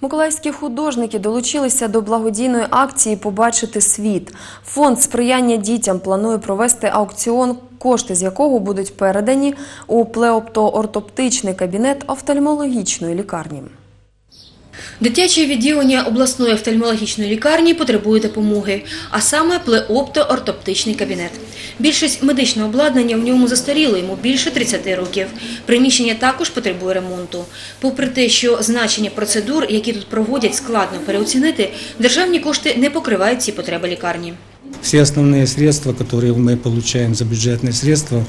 Миколаївські художники долучилися до благодійної акції Побачити світ. Фонд сприяння дітям планує провести аукціон, кошти з якого будуть передані у плеоптоортоптичний кабінет офтальмологічної лікарні. Дитяче відділення обласної офтальмологічної лікарні потребує допомоги, а саме плеопто-ортоптичний кабінет. Більшість медичного обладнання в ньому застаріло, йому більше 30 років. Приміщення також потребує ремонту. Попри те, що значення процедур, які тут проводять, складно переоцінити, державні кошти не покривають ці потреби лікарні. Все основные средства, которые мы получаем за бюджетные средства,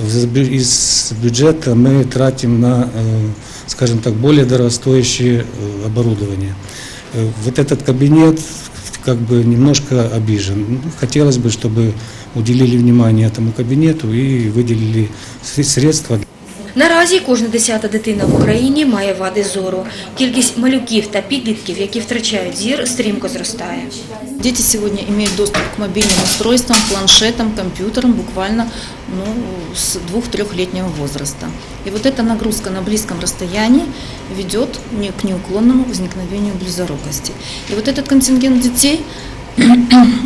из бюджета мы тратим на, э, скажем так, более дорогостоящее э, оборудование. Э, Вот этот кабинет как бы немножко обижен. Хотелось бы, чтобы уделили внимание этому кабинету и выделили сре- средства Наразі кожна десята дитина в Україні має вади зору. Кількість малюків та підлітків, які втрачають зір, стрімко зростає. Дети сегодня имеют доступ к мобильным устройствам, планшетам, компьютерам буквально ну, с двух-трехлетнего возраста. И вот эта нагрузка на близком расстоянии ведет не- к неуклонному возникновению близорукости. И вот этот контингент детей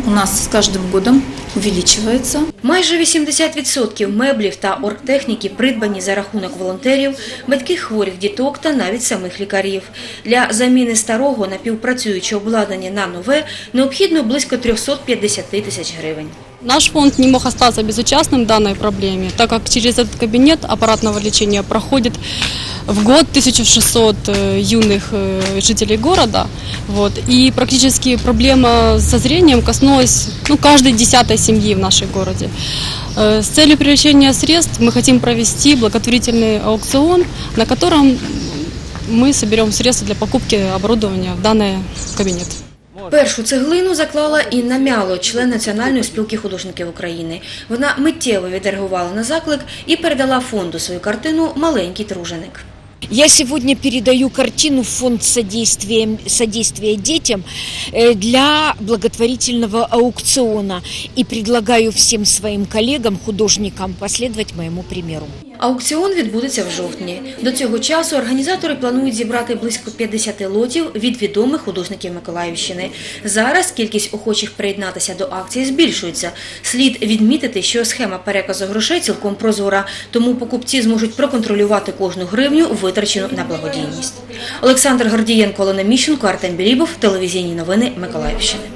у нас с каждым годом увеличивается. Майже 80% меблів та оргтехніки придбані за рахунок волонтерів, батьків хворих діток та навіть самих лікарів. Для заміни старого напівпрацюючого обладнання на нове необхідно близько 350 тисяч гривень. Наш фонд не мог остаться безучастным к данной проблеме, так как через этот кабинет аппаратного лечения проходит в год 1600 э, юных э, жителей города. Вот, и практически проблема со зрением коснулась ну, каждой десятой семьи в нашей городе. Э, С целью привлечения средств мы хотим провести благотворительный аукцион, на котором мы соберем средства для покупки оборудования в данный кабинет. Першу цеглину заклала Інна Мяло, член Національної спілки художників України. Вона миттєво відреагувала на заклик і передала фонду свою картину «Маленький труженик». Я сегодня передаю картину в фонд содействия, содействия детям э, для благотворительного аукциона и предлагаю всем своим коллегам, художникам последовать моему примеру. Аукціон відбудеться в жовтні. До цього часу організатори планують зібрати близько 50 лотів від відомих художників Миколаївщини. Зараз кількість охочих приєднатися до акції збільшується. Слід відмітити, що схема переказу грошей цілком прозора, тому покупці зможуть проконтролювати кожну гривню, витрачену на благодійність. Олександр Гордієнко, Олена Міщенко, Артем Білібов, телевізійні новини Миколаївщини.